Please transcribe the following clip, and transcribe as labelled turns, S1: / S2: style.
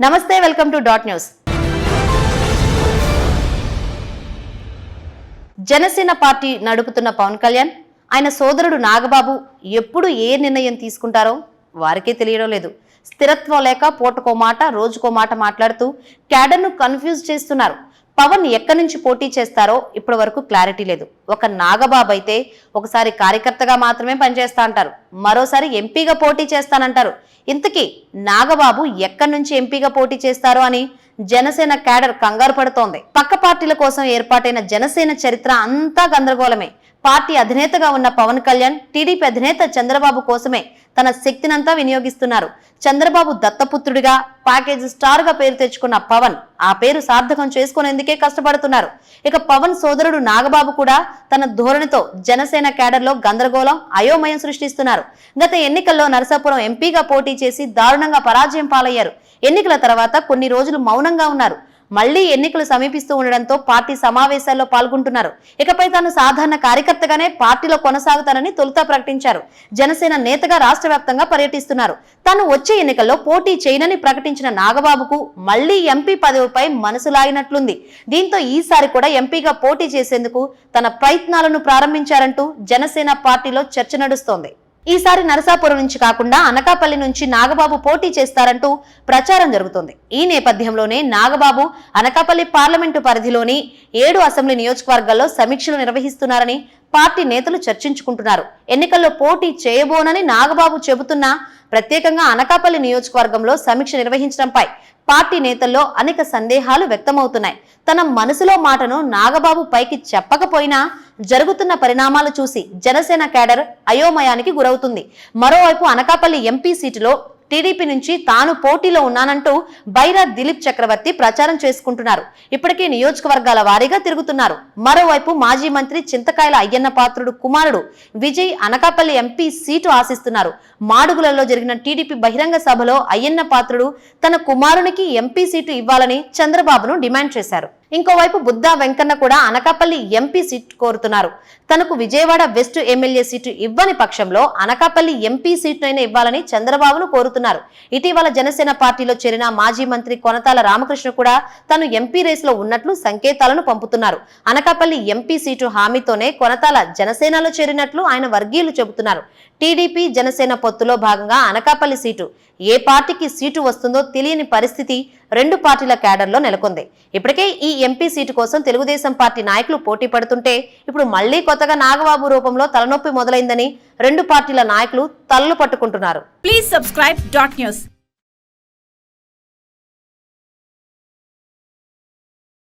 S1: నమస్తే welcome to dot news. Janasena party నడుపుతున్న పవన్ కళ్యాణ్ ఆయన సోదరుడు నాగబాబు ఎప్పుడు ఏ నిర్ణయం తీసుకుంటారో వారికే తెలియడం లేదు. స్థిరత్వం లేక పూటకో మాట రోజుకో మాట మాట్లాడుతూ క్యాడర్ను కన్ఫ్యూజ్ చేస్తున్నారు. పవన్ ఎక్కడి నుంచి పోటీ చేస్తారో ఇప్పటి వరకు క్లారిటీ లేదు. ఒక నాగబాబు అయితే ఒకసారి కార్యకర్తగా మాత్రమే పనిచేస్తా అంటారు. మరోసారి ఎంపీగా పోటీ చేస్తానంటారు. ఇంతకీ నాగబాబు ఎక్కడి నుంచి ఎంపీగా పోటీ చేస్తారో అని జనసేన క్యాడర్ కంగారు పడుతోంది. పక్క పార్టీల కోసం ఏర్పాటైన జనసేన చరిత్ర అంతా గందరగోళమే. పార్టీ అధినేతగా ఉన్న పవన్ కళ్యాణ్ టీడీపీ అధినేత చంద్రబాబు కోసమే తన శక్తినంతా వినియోగిస్తున్నారు. చంద్రబాబు దత్తపుత్రుడిగా ప్యాకేజ్ స్టార్గా పేరు తెచ్చుకున్న పవన్ ఆ పేరు సార్థకం చేసుకునేందుకే కష్టపడుతున్నారు. ఇక పవన్ సోదరుడు నాగబాబు కూడా తన ధోరణితో జనసేన క్యాడర్లో గందరగోళం అయోమయం సృష్టిస్తున్నారు. గత ఎన్నికల్లో నరసాపురం ఎంపీగా పోటీ చేసి దారుణంగా పరాజయం పాలయ్యారు. ఎన్నికల తర్వాత కొన్ని రోజులు మౌనంగా ఉన్నారు. మళ్ళీ ఎన్నికలు సమీపిస్తూ ఉండడంతో పార్టీ సమావేశాల్లో పాల్గొంటున్నారు. ఇకపై తాను సాధారణ కార్యకర్తగానే పార్టీలో కొనసాగుతానని తొలుత ప్రకటించారు. జనసేన నేతగా రాష్ట్ర వ్యాప్తంగా పర్యటిస్తున్నారు. తాను వచ్చే ఎన్నికల్లో పోటీ చేయనని ప్రకటించిన నాగబాబుకు మళ్ళీ ఎంపీ పదవిపై మనసులాగినట్లుంది దీంతో ఈసారి కూడా ఎంపీగా పోటీ చేసేందుకు తన ప్రయత్నాలను ప్రారంభించారంటూ జనసేన పార్టీలో చర్చ నడుస్తోంది. ఈసారి నరసాపురం నుంచి కాకుండా అనకాపల్లి నుంచి నాగబాబు పోటీ చేస్తారంటూ ప్రచారం జరుగుతోంది. ఈ నేపథ్యంలోనే నాగబాబు అనకాపల్లి పార్లమెంటు పరిధిలోని ఏడు అసెంబ్లీ నియోజకవర్గాల్లో సమీక్షలు నిర్వహిస్తున్నారని పార్టీ నేతలు చర్చించుకుంటున్నారు. ఎన్నికల్లో పోటీ చేయబోనని నాగబాబు చెబుతున్నా ప్రత్యేకంగా అనకాపల్లి నియోజకవర్గంలో సమీక్ష నిర్వహించడంపై పార్టీ నేతల్లో అనేక సందేహాలు వ్యక్తమవుతున్నాయి. తన మనసులో మాటను నాగబాబు పైకి చెప్పకపోయినా జరుగుతున్న పరిణామాలు చూసి జనసేన కేడర్ అయోమయానికి గురవుతుంది. మరోవైపు అనకాపల్లి ఎంపీ సీటులో టీడీపీ నుంచి తాను పోటీలో ఉన్నానంటూ బైరా దిలీప్ చక్రవర్తి ప్రచారం చేసుకుంటున్నారు. ఇప్పటికే నియోజకవర్గాల వారీగా తిరుగుతున్నారు. మరోవైపు మాజీ మంత్రి చింతకాయల అయ్యన్న పాత్రుడు కుమారుడు విజయ్ అనకాపల్లి ఎంపీ సీటు ఆశిస్తున్నారు. మాడుగులలో జరిగిన టీడీపీ బహిరంగ సభలో అయ్యన్న పాత్రుడు తన కుమారునికి ఎంపీ సీటు ఇవ్వాలని చంద్రబాబును డిమాండ్ చేశారు. ఇంకోవైపు బుద్ధా వెంకన్న కూడా అనకాపల్లి ఎంపీ సీట్ కోరుతున్నారు. తనకు విజయవాడ వెస్ట్ ఎమ్మెల్యే సీటు ఇవ్వని పక్షంలో అనకాపల్లి ఎంపీ సీటునైనా ఇవ్వాలని చంద్రబాబును కోరుతున్నారు. ఇటీవల జనసేన పార్టీలో చేరిన మాజీ మంత్రి కొనతాల రామకృష్ణ కూడా తను ఎంపీ రేసులో ఉన్నట్లు సంకేతాలను పంపుతున్నారు. అనకాపల్లి ఎంపీ సీటు హామీతోనే కొనతాల జనసేనలో చేరినట్లు ఆయన వర్గీయులు చెబుతున్నారు. టీడీపీ జనసేన పొత్తులో భాగంగా అనకాపల్లి సీటు ఏ పార్టీకి సీటు వస్తుందో తెలియని పరిస్థితి రెండు పార్టీల క్యాడర్లో నెలకొంది. ఇప్పటికే ఈ ఎంపీ సీటు కోసం తెలుగుదేశం పార్టీ నాయకులు పోటీ పడుతుంటే ఇప్పుడు మళ్ళీ కొత్తగా నాగబాబు రూపంలో తలనొప్పి మొదలైందని రెండు పార్టీల నాయకులు తలలు పట్టుకుంటున్నారు.
S2: Please subscribe dot news.